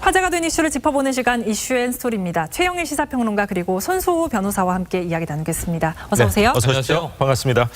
화제가 된 이슈를 짚어보는 시간 이슈앤 스토리입니다. 최영일 시사평론가 그리고 손수호 변호사와 함께 이야기 나누겠습니다. 어서 네, 오세요. 어서 오십시오. 반갑습니다.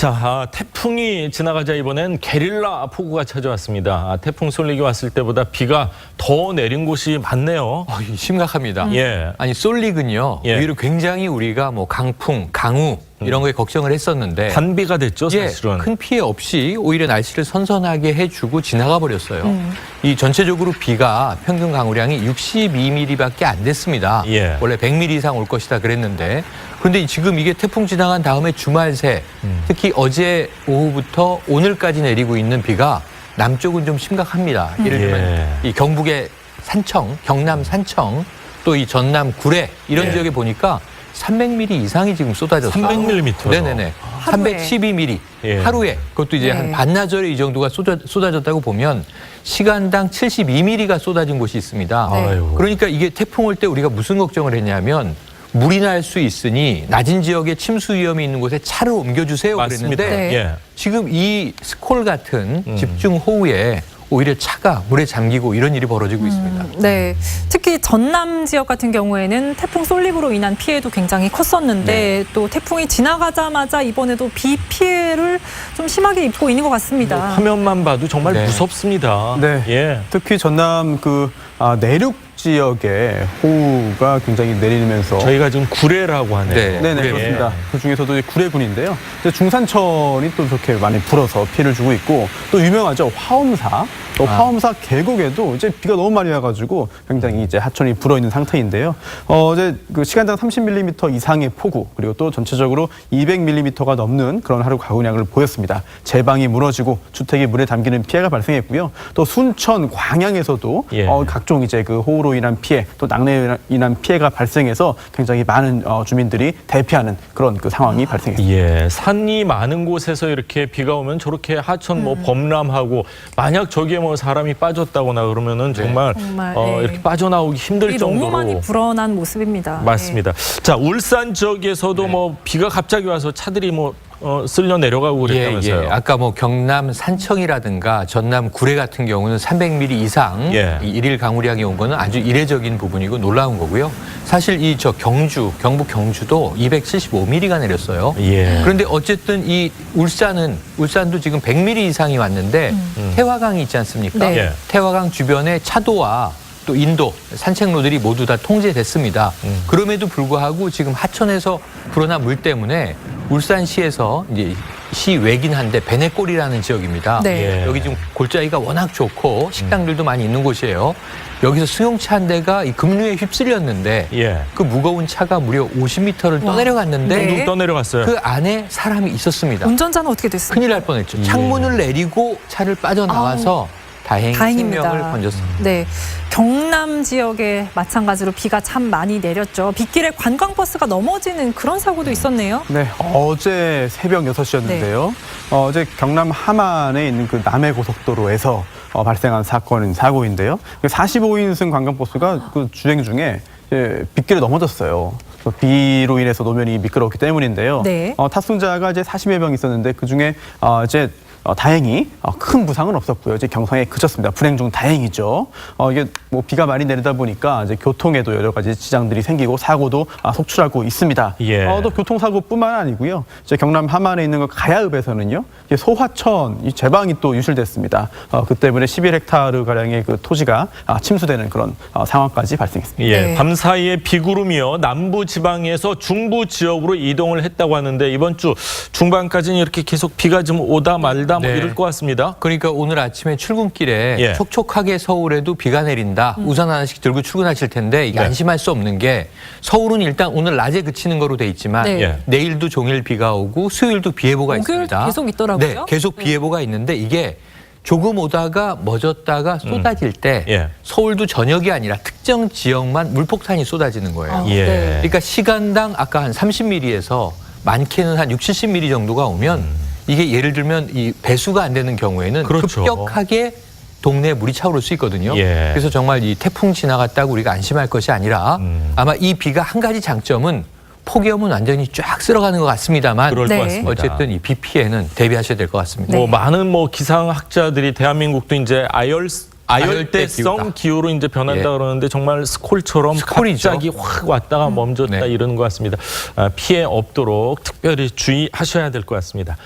자, 아, 태풍이 지나가자 이번엔 게릴라 폭우가 찾아왔습니다. 아, 태풍 쏠리기 왔을 때보다 비가 더 내린 곳이 많네요. 어, 이 심각합니다. 예. 아니 쏠릭은요. 예. 오히려 굉장히 우리가 뭐 강풍, 강우 이런 거에 걱정을 했었는데 단비가 됐죠, 예, 사실은. 큰 피해 없이 오히려 날씨를 선선하게 해주고 지나가 버렸어요. 음. 이 전체적으로 비가 평균 강우량이 62mm밖에 안 됐습니다. 예. 원래 100mm 이상 올 것이다 그랬는데 그런데 지금 이게 태풍 지나간 다음에 주말 새 음. 특히 어제 오후부터 오늘까지 내리고 있는 비가 남쪽은 좀 심각합니다. 예를 들면 예. 이 경북의 산청, 경남 산청, 또 이 전남 구례 이런 예. 지역에 보니까 300mm 이상이 지금 쏟아졌어요. 300mm 요? 네네네. 하루에. 312mm 예. 하루에 그것도 이제 네. 한 반나절에 이 정도가 쏟아, 쏟아졌다고 보면 시간당 72mm가 쏟아진 곳이 있습니다. 네. 아유. 그러니까 이게 태풍 올 때 우리가 무슨 걱정을 했냐면 물이 날 수 있으니 낮은 지역에 침수 위험이 있는 곳에 차를 옮겨주세요 맞습니다. 그랬는데 네. 예. 지금 이 스콜 같은 음. 집중 호우에 오히려 차가 물에 잠기고 이런 일이 벌어지고 있습니다. 네, 특히 전남 지역 같은 경우에는 태풍 쏠립으로 인한 피해도 굉장히 컸었는데 네. 또 태풍이 지나가자마자 이번에도 비 피해를 좀 심하게 입고 있는 것 같습니다. 뭐 화면만 봐도 정말 네. 무섭습니다. 네. 예. 특히 전남 그 아, 내륙 지역에 호우가 굉장히 내리면서 저희가 지금 구례라고 하네요. 네. 네네 구례. 그렇습니다. 그 중에서도 이 구례군인데요. 이제 중산천이 또 그렇게 많이 불어서 피해를 주고 있고 또 유명하죠 화엄사. 또 아. 화엄사 계곡에도 이제 비가 너무 많이 와가지고 굉장히 이제 하천이 불어 있는 상태인데요. 어, 이제 그 시간당 30mm 이상의 폭우 그리고 또 전체적으로 200mm가 넘는 그런 하루 가구량을 보였습니다. 제방이 무너지고 주택이 물에 담기는 피해가 발생했고요. 또 순천 광양에서도 예. 어, 각종 이제 그 호우로 인한 피해 또 낙뢰로 인한 피해가 발생해서 굉장히 많은 어, 주민들이 대피하는 그런 그 상황이 발생했습니다. 예, 산이 많은 곳에서 이렇게 비가 오면 저렇게 하천 뭐 범람하고 만약 저기에 뭐 사람이 빠졌다거나 그러면은 정말, 정말, 어, 예. 이렇게 빠져나오기 힘들 이 정도로 너무 많이 불어난 모습입니다. 맞습니다. 자, 울산 지역에서도 뭐 비가 갑자기 와서 차들이 뭐 어, 쓸려 내려가고 그랬다면서요. 예, 예. 아까 뭐 경남 산청이라든가 전남 구례 같은 경우는 300mm 이상 예. 이 일일 강우량이 온 거는 아주 이례적인 부분이고 놀라운 거고요. 사실 이 저 경주, 경북 경주도 275mm가 내렸어요. 예. 그런데 어쨌든 이 울산은 울산도 지금 100mm 이상이 왔는데 태화강이 있지 않습니까? 네. 예. 태화강 주변에 차도와 또 인도 산책로들이 모두 다 통제됐습니다. 음. 그럼에도 불구하고 지금 하천에서 불어난 물 때문에 울산시에서 이제 시 외긴 한데 베네골이라는 지역입니다. 네. 예. 여기 지금 골짜기가 워낙 좋고 식당들도 많이 있는 곳이에요. 여기서 승용차 한 대가 이 급류에 휩쓸렸는데 예. 그 무거운 차가 무려 50m를 와. 떠내려갔는데 네. 떠내려갔어요. 그 안에 사람이 있었습니다. 운전자는 어떻게 됐습니까? 큰일 날 뻔했죠. 창문을 내리고 차를 빠져나와서 다행히 다행입니다. 생명을 건졌습니다. 네, 경남 지역에 마찬가지로 비가 참 많이 내렸죠. 빗길에 관광버스가 넘어지는 그런 사고도 있었네요. 네, 어제 새벽 6시였는데요. 어, 어제 경남 함안에 있는 그 남해 고속도로에서 어, 발생한 사건은 사고인데요. 45인승 관광버스가 그 주행 중에 예, 빗길에 넘어졌어요. 그 비로 인해서 노면이 미끄러웠기 때문인데요. 네. 어, 탑승자가 이제 40여 명 있었는데 그 중에 어, 이제 어, 다행히 어, 큰 부상은 없었고요. 이제 경상에 그쳤습니다. 불행 중 다행이죠. 어, 이게 뭐 비가 많이 내리다 보니까 이제 교통에도 여러 가지 지장들이 생기고 사고도 아, 속출하고 있습니다. 예. 어, 또 교통사고뿐만 아니고요. 이제 경남 함안에 있는 그 가야읍에서는요. 이제 소화천 이 제방이 또 유실됐습니다. 어, 그 때문에 11헥타르 가량의 그 토지가 아, 침수되는 그런 어, 상황까지 발생했습니다. 예, 네. 밤 사이에 비구름이요 남부 지방에서 중부 지역으로 이동을 했다고 하는데 이번 주 중반까지는 이렇게 계속 비가 좀 오다 말다 뭐 네. 이럴 것 같습니다. 그러니까 오늘 아침에 출근길에 예. 촉촉하게 서울에도 비가 내린다. 우산 하나씩 들고 출근하실 텐데 이게 네. 안심할 수 없는 게 서울은 일단 오늘 낮에 그치는 거로 돼 있지만 네. 예. 내일도 종일 비가 오고 수요일도 비 예보가 목요일 있습니다. 계속 있더라고요. 네, 계속 비 예보가 있는데 이게 조금 오다가 멎었다가 쏟아질 때 예. 서울도 저녁이 아니라 특정 지역만 물폭탄이 쏟아지는 거예요. 아, 예. 네. 그러니까 시간당 아까 한 30mm에서 많게는 한 6, 70mm 정도가 오면 이게 예를 들면 이 배수가 안 되는 경우에는 그렇죠. 급격하게 동네에 물이 차오를 수 있거든요. 예. 그래서 정말 이 태풍 지나갔다고 우리가 안심할 것이 아니라 음. 아마 이 비가 한 가지 장점은 폭염은 완전히 쫙 쓸어가는 것 같습니다만 그럴 네. 것 같습니다. 어쨌든 이 비 피해는 대비하셔야 될 것 같습니다. 뭐 많은 뭐 기상학자들이 대한민국도 이제 아열 아열대성 기후다. 기후로 이제 변한다 예. 그러는데 정말 스콜처럼 스콜이죠. 갑자기 확 왔다가 멈췄다 네. 이러는 것 같습니다. 아, 피해 없도록 특별히 주의하셔야 될 것 같습니다.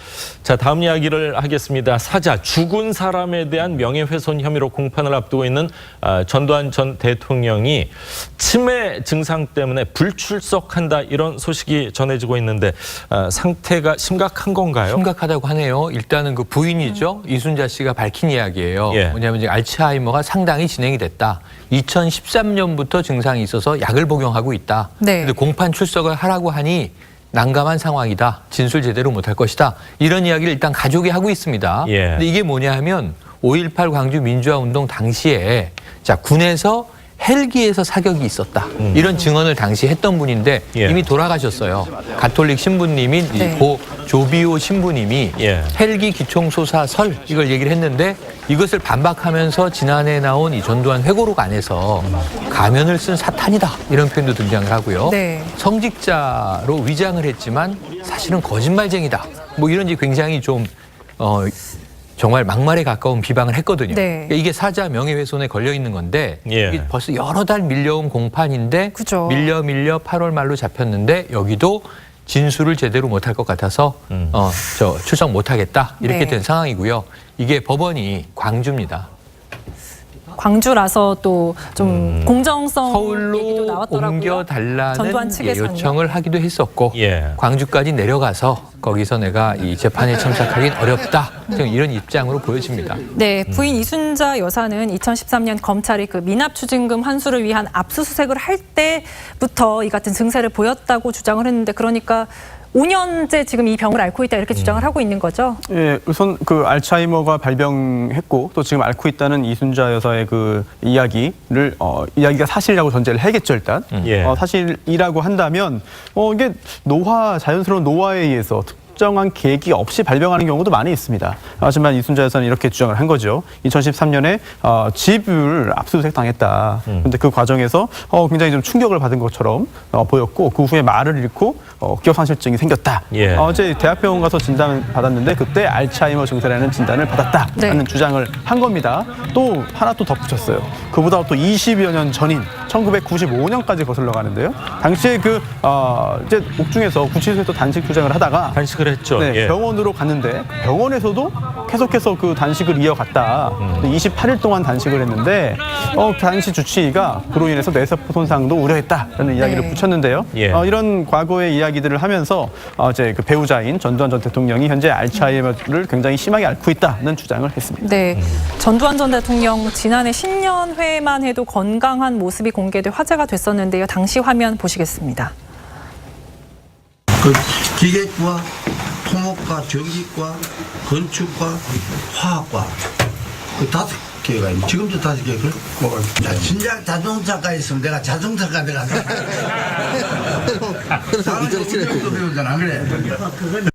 자 다음 이야기를 하겠습니다. 사자 죽은 사람에 대한 명예훼손 혐의로 공판을 앞두고 있는 아, 전두환 전 대통령이 치매 증상 때문에 불출석한다 이런 소식이 전해지고 있는데 아, 상태가 심각한 건가요? 심각하다고 하네요. 일단은 그 부인이죠. 이순자 씨가 밝힌 이야기예요. 예. 뭐냐면 이제 알츠하이머 가 상당히 진행이 됐다. 2013년부터 증상이 있어서 약을 복용하고 있다. 네. 근데 공판 출석을 하라고 하니 난감한 상황이다. 진술 제대로 못할 것이다. 이런 이야기를 일단 가족이 하고 있습니다. 예. 근데 이게 뭐냐 하면 5.18 광주 민주화 운동 당시에 자 군에서 헬기에서 사격이 있었다. 이런 증언을 당시 했던 분인데 음. 예. 이미 돌아가셨어요. 가톨릭 신부님인 이 네. 고 조비오 신부님이 예. 헬기 기총소사설 이걸 얘기를 했는데 이것을 반박하면서 지난해 나온 이 전두환 회고록 안에서 가면을 쓴 사탄이다 이런 표현도 등장을 하고요. 네. 성직자로 위장을 했지만 사실은 거짓말쟁이다. 뭐 이런 지 굉장히 좀 어, 정말 막말에 가까운 비방을 했거든요. 네. 그러니까 이게 사자 명예훼손에 걸려 있는 건데 예. 이게 벌써 여러 달 밀려온 공판인데 그죠. 밀려 밀려 8월 말로 잡혔는데 여기도 진술을 제대로 못할 것 같아서 음. 어, 저 출석 못하겠다 이렇게 네. 된 상황이고요. 이게 법원이 광주입니다. 광주라서 또 좀 공정성 얘기도 서울로 나왔더라고요. 옮겨 달라는 전두환 예, 측에서는요. 요청을 하기도 했었고 예. 광주까지 내려가서 거기서 내가 이 재판에 참석하긴 어렵다 지금 이런 입장으로 보여집니다. 네, 부인 이순자 여사는 2013년 검찰이 그 미납 추징금 환수를 위한 압수수색을 할 때부터 이 같은 증세를 보였다고 주장을 했는데 그러니까 5년째 지금 이 병을 앓고 있다 이렇게 주장을 하고 있는 거죠. 예, 우선 그 알츠하이머가 발병했고 또 지금 앓고 있다는 이순자 여사의 그 이야기를 어, 이야기가 사실이라고 전제를 해야겠죠 일단. 예. 어, 사실이라고 한다면 어, 이게 노화 자연스러운 노화에 의해서 특정한 계기 없이 발병하는 경우도 많이 있습니다. 하지만 이순자 여사는 이렇게 주장을 한 거죠. 2013년에 어, 집을 압수수색 당했다. 근데 그 과정에서 어, 굉장히 좀 충격을 받은 것처럼 어, 보였고 그 후에 말을 잃고 어, 기억상실증이 생겼다. 예. 어, 어제 대학병원 가서 진단을 받았는데 그때 알츠하이머 증세라는 진단을 받았다라는 네. 주장을 한 겁니다. 또 하나 또 덧붙였어요. 그보다 또 20여 년 전인 1995년까지 거슬러 가는데요. 당시에 그 어, 이제 옥중에서 구치소에서 단식 투쟁을 하다가 단식을 했죠. 네, 예. 병원으로 갔는데 병원에서도 계속해서 그 단식을 이어갔다. 음. 28일 동안 단식을 했는데 어, 그 당시 주치의가 그로 인해서 뇌세포 손상도 우려했다라는 이야기를 네. 붙였는데요. 예. 어, 이런 과거의 이야기들을 하면서 어, 이제 그 배우자인 전두환 전 대통령이 현재 알츠하이머를 굉장히 심하게 앓고 있다는 주장을 했습니다. 네, 전두환 전 대통령 지난해 신년회만 해도 건강한 모습이 공개돼 화제가 됐었는데요. 당시 화면 보시겠습니다. 그 기계과, 토목과, 전기과, 건축과, 화학과 그 다섯 개가 있는 지금도 다섯 개 그래? 자, 진작 자동차가 있으면 내가 자동차가 돼가지고 나는 운전도 배우잖아. 안 그래?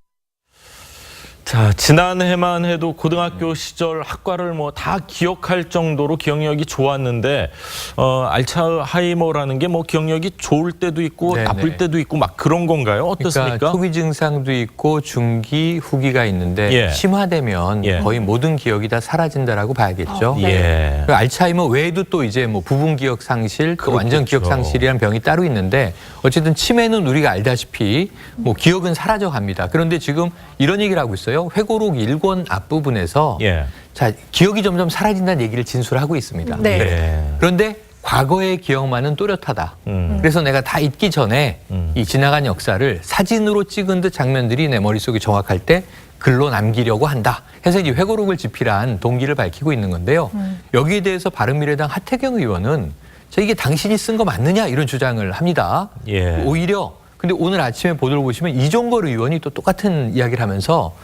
자, 지난해만 해도 고등학교 시절 학과를 뭐 다 기억할 정도로 기억력이 좋았는데 어, 알츠하이머라는 게 뭐 기억력이 좋을 때도 있고 네네. 나쁠 때도 있고 막 그런 건가요? 어떻습니까? 그러니까 초기 증상도 있고 중기, 후기가 있는데 예. 심화되면 예. 거의 모든 기억이 다 사라진다라고 봐야겠죠. 예. 그 알츠하이머 외에도 또 이제 뭐 부분 기억 상실, 또 완전. 기억 상실이라는 병이 따로 있는데 어쨌든 치매는 우리가 알다시피 뭐 기억은 사라져 갑니다. 그런데 지금 이런 얘기를 하고 있어요. 회고록 1권 앞부분에서 예. 자, 기억이 점점 사라진다는 얘기를 진술하고 있습니다. 네. 예. 그런데 과거의 기억만은 또렷하다. 음. 그래서 내가 다 잊기 전에 음. 이 지나간 역사를 사진으로 찍은 듯 장면들이 내 머릿속에 정확할 때 글로 남기려고 한다. 해서 이 회고록을 집필한 동기를 밝히고 있는 건데요. 여기에 대해서 바른미래당 하태경 의원은 자, 이게 당신이 쓴 거 맞느냐 이런 주장을 합니다. 예. 오히려 근데 오늘 아침에 보도를 보시면 이종걸 의원이 또 똑같은 이야기를 하면서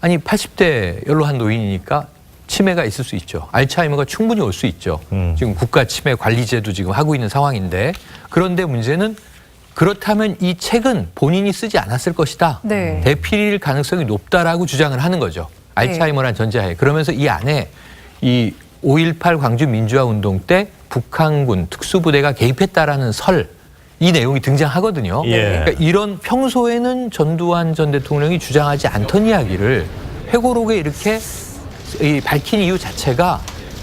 아니 80대 연로한 노인이니까 치매가 있을 수 있죠. 알츠하이머가 충분히 올 수 있죠. 음. 지금 국가 치매 관리제도 지금 하고 있는 상황인데 그런데 문제는 그렇다면 이 책은 본인이 쓰지 않았을 것이다. 네. 대필일 가능성이 높다라고 주장을 하는 거죠. 알츠하이머란 전제하에. 그러면서 이 안에 이 5.18 광주 민주화 운동 때 북한군 특수부대가 개입했다라는 설 이 내용이 등장하거든요. 예. 그러니까 이런 평소에는 전두환 전 대통령이 주장하지 않던 이야기를 회고록에 이렇게 이 밝힌 이유 자체가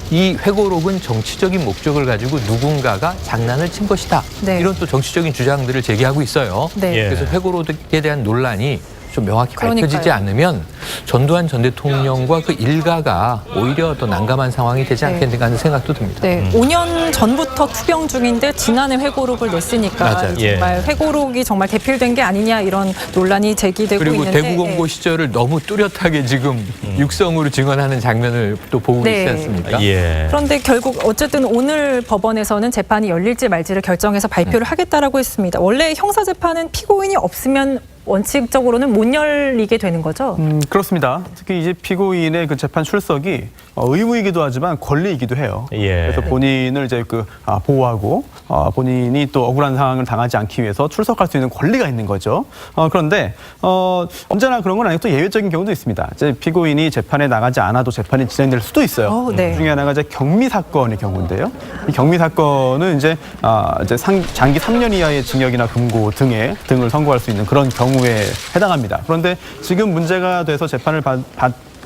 이 회고록은 정치적인 목적을 가지고 누군가가 장난을 친 것이다. 네. 이런 또 정치적인 주장들을 제기하고 있어요. 네. 예. 그래서 회고록에 대한 논란이 좀 명확히 그러니까요. 밝혀지지 않으면 전두환 전 대통령과 그 일가가 오히려 더 난감한 상황이 되지 네. 않겠는가 하는 생각도 듭니다. 네, 5년 전부터 투병 중인데 지난해 회고록을 냈으니까 맞아요. 정말 회고록이 정말 대필된 게 아니냐 이런 논란이 제기되고 그리고 있는데 대구공고 예. 시절을 너무 뚜렷하게 지금 육성으로 증언하는 장면을 또 보고 네. 있지 않습니까? 예. 그런데 결국 어쨌든 오늘 법원에서는 재판이 열릴지 말지를 결정해서 발표를 하겠다라고 했습니다. 원래 형사 재판은 피고인이 없으면 원칙적으로는 못 열리게 되는 거죠. 음, 그렇습니다. 특히 이제 피고인의 그 재판 출석이 어, 의무이기도 하지만 권리이기도 해요. 예. 그래서 본인을 이제 그 아, 보호하고 어, 본인이 또 억울한 상황을 당하지 않기 위해서 출석할 수 있는 권리가 있는 거죠. 어, 그런데 어, 언제나 그런 건 아니고 또 예외적인 경우도 있습니다. 이제 피고인이 재판에 나가지 않아도 재판이 진행될 수도 있어요. 어, 네. 그 중에 하나가 이제 경미 사건의 경우인데요. 이 경미 사건은 이제 아, 이제 상, 장기 3년 이하의 징역이나 금고 등에 등을 선고할 수 있는 그런 경우 에 해당합니다. 그런데 지금 문제가 돼서 재판을 받,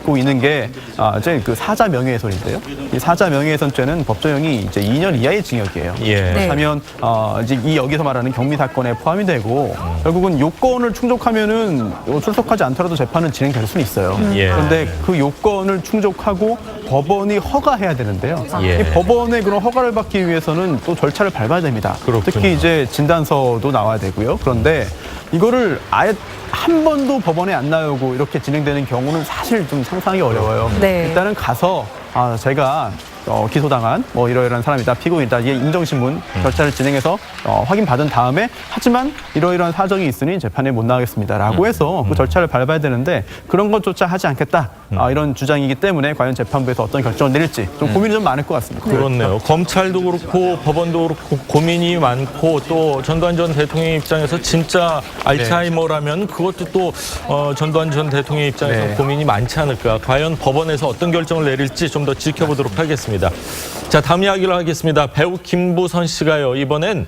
받고 있는 게 아, 이제 그 사자 명예훼손인데요. 이 사자 명예훼손죄는 법조형이 이제 2년 이하의 징역이에요. 예. 네. 그렇다면 어, 이제 이 여기서 말하는 경미 사건에 포함이 되고 결국은 요건을 충족하면은 출석하지 않더라도 재판은 진행될 수는 있어요. 예. 그런데 그 요건을 충족하고 법원이 허가해야 되는데요. 예. 이 법원의 그런 허가를 받기 위해서는 또 절차를 밟아야 됩니다. 그렇군요. 특히 이제 진단서도 나와야 되고요. 그런데 이거를 아예 한 번도 법원에 안 나오고 이렇게 진행되는 경우는 사실 좀 상상이 어려워요. 네. 일단은 가서 아 제가 어, 기소당한 뭐 이러이러한 사람이다. 피고인이다. 이게 인정신문 절차를 진행해서 어, 확인받은 다음에 하지만 이러이러한 사정이 있으니 재판에 못 나가겠습니다라고 해서 그 절차를 밟아야 되는데 그런 것조차 하지 않겠다. 아, 이런 주장이기 때문에 과연 재판부에서 어떤 결정을 내릴지 좀 고민이 좀 많을 것 같습니다. 그렇네요. 검찰도 그렇고 법원도 그렇고 고민이 많고 또 전두환 전 대통령 입장에서 진짜 알츠하이머라면 그것도 또 어, 전두환 전 대통령 입장에서 네. 고민이 많지 않을까. 과연 법원에서 어떤 결정을 내릴지 좀 더 지켜보도록 하겠습니다. 자, 다음 이야기를 하겠습니다. 배우 김부선 씨가요. 이번엔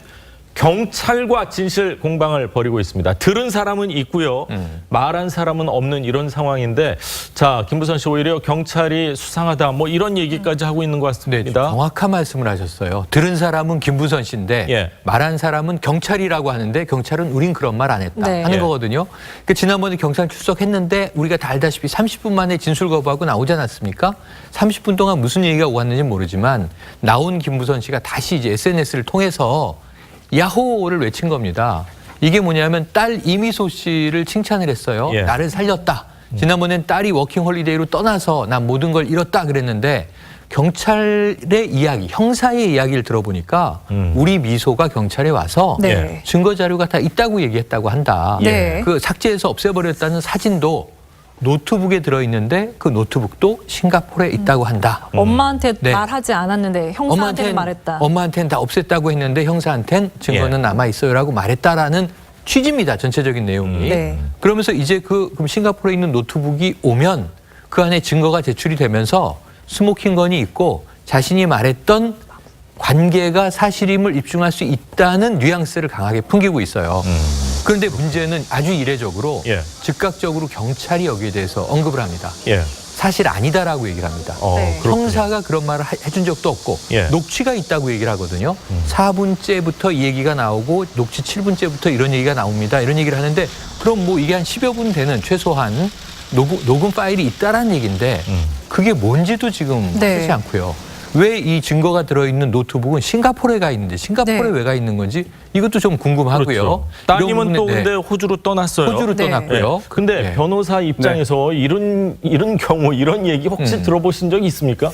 경찰과 진실 공방을 벌이고 있습니다. 들은 사람은 있고요. 말한 사람은 없는 이런 상황인데 자, 김부선 씨 오히려 경찰이 수상하다 뭐 이런 얘기까지 하고 있는 것 네, 같습니다. 정확한 말씀을 하셨어요. 들은 사람은 김부선 씨인데 예. 말한 사람은 경찰이라고 하는데 경찰은 우린 그런 말 안 했다 네. 하는 예. 거거든요. 그 지난번에 경찰 출석했는데 우리가 다 알다시피 30분 만에 진술 거부하고 나오지 않았습니까? 30분 동안 무슨 얘기가 오갔는지 모르지만 나온 김부선 씨가 다시 이제 SNS를 통해서 야호를 외친 겁니다. 이게 뭐냐면 딸 이미소 씨를 칭찬을 했어요. 예. 나를 살렸다. 지난번엔 딸이 워킹 홀리데이로 떠나서 난 모든 걸 잃었다 그랬는데 경찰의 이야기, 형사의 이야기를 들어보니까 음. 우리 미소가 경찰에 와서 네. 증거 자료가 다 있다고 얘기했다고 한다. 네. 그 삭제해서 없애버렸다는 사진도 노트북에 들어있는데 그 노트북도 싱가포르에 있다고 한다. 엄마한테 네. 말하지 않았는데 형사한테는 말했다. 엄마한테는 다 없앴다고 했는데 형사한테는 증거는 예. 남아 있어요라고 말했다라는 취지입니다. 전체적인 내용이. 네. 그러면서 이제 그 그럼 싱가포르에 있는 노트북이 오면 그 안에 증거가 제출이 되면서 스모킹건이 있고 자신이 말했던 관계가 사실임을 입증할 수 있다는 뉘앙스를 강하게 풍기고 있어요. 그런데 문제는 아주 이례적으로 예. 즉각적으로 경찰이 여기에 대해서 언급을 합니다. 예. 사실 아니다라고 얘기를 합니다. 어, 네. 그렇군요. 형사가 그런 말을 하- 해준 적도 없고 예. 음. 녹취가 있다고 얘기를 하거든요. 4분째부터 이 얘기가 나오고 녹취 7분째부터 이런 얘기가 나옵니다. 이런 얘기를 하는데 그럼 뭐 이게 한 10여 분 되는 최소한 녹음, 녹음 파일이 있다라는 얘기인데 음. 그게 뭔지도 지금 네. 하지 않고요. 왜 이 증거가 들어있는 노트북은 싱가포르에 가 있는지 싱가포르에 네. 왜가 있는 건지 이것도 좀 궁금하고요. 그렇죠. 따님은 또 네. 근데 호주로 떠났어요. 호주로 네. 떠났고요. 네. 근데 네. 변호사 입장에서 이런 이런 경우 이런 얘기 혹시 음. 들어보신 적 있습니까?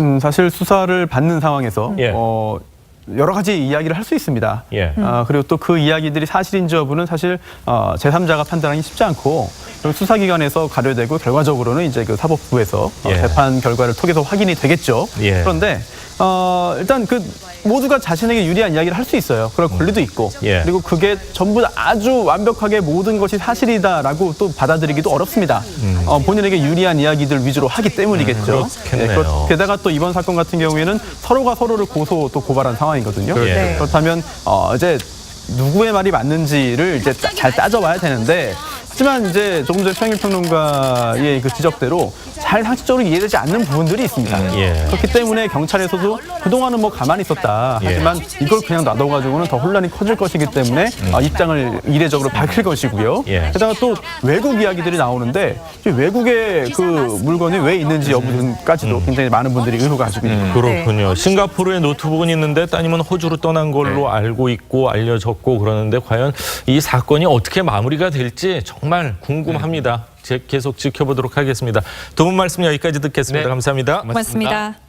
음, 사실 수사를 받는 상황에서 예. 어, 여러 가지 이야기를 할 수 있습니다. 예. 아, 그리고 또 그 이야기들이 사실인지 여부는 사실 어, 제3자가 판단하기 쉽지 않고 그럼 수사기관에서 가려되고 결과적으로는 이제 그 사법부에서 어, 예. 재판 결과를 통해서 확인이 되겠죠. 예. 그런데 어, 일단 그 모두가 자신에게 유리한 이야기를 할 수 있어요. 그럴 권리도 있고 예. 그리고 그게 전부 다 아주 완벽하게 모든 것이 사실이다라고 또 받아들이기도 어렵습니다. 어, 본인에게 유리한 이야기들 위주로 하기 때문이겠죠. 음. 그렇겠네요. 그렇- 게다가 또 이번 사건 같은 경우에는 서로가 서로를 고소 또 고발한 상황이거든요. 그렇죠. 네. 그렇다면 어, 이제 누구의 말이 맞는지를 이제 따- 잘 따져봐야 되는데 하지만 이제 조금 전에 최영일 평론가의 그 지적대로 잘 상식적으로 이해되지 않는 부분들이 있습니다. 예. 그렇기 때문에 경찰에서도 그동안은 뭐 가만히 있었다. 예. 하지만 이걸 그냥 놔둬가지고는 더 혼란이 커질 것이기 때문에 아, 입장을 이례적으로 밝힐 것이고요. 예. 게다가 또 외국 이야기들이 나오는데 이 외국에 그 물건이 왜 있는지 여부까지도 굉장히 많은 분들이 의혹을 가지고 있는 그렇군요. 싱가포르에 노트북은 있는데 따님은 호주로 떠난 걸로 알고 있고 알려졌고 그러는데 과연 이 사건이 어떻게 마무리가 될지 정말 궁금합니다. 제- 계속 지켜보도록 하겠습니다. 두 분 말씀 여기까지 듣겠습니다. 네. 감사합니다. 고맙습니다.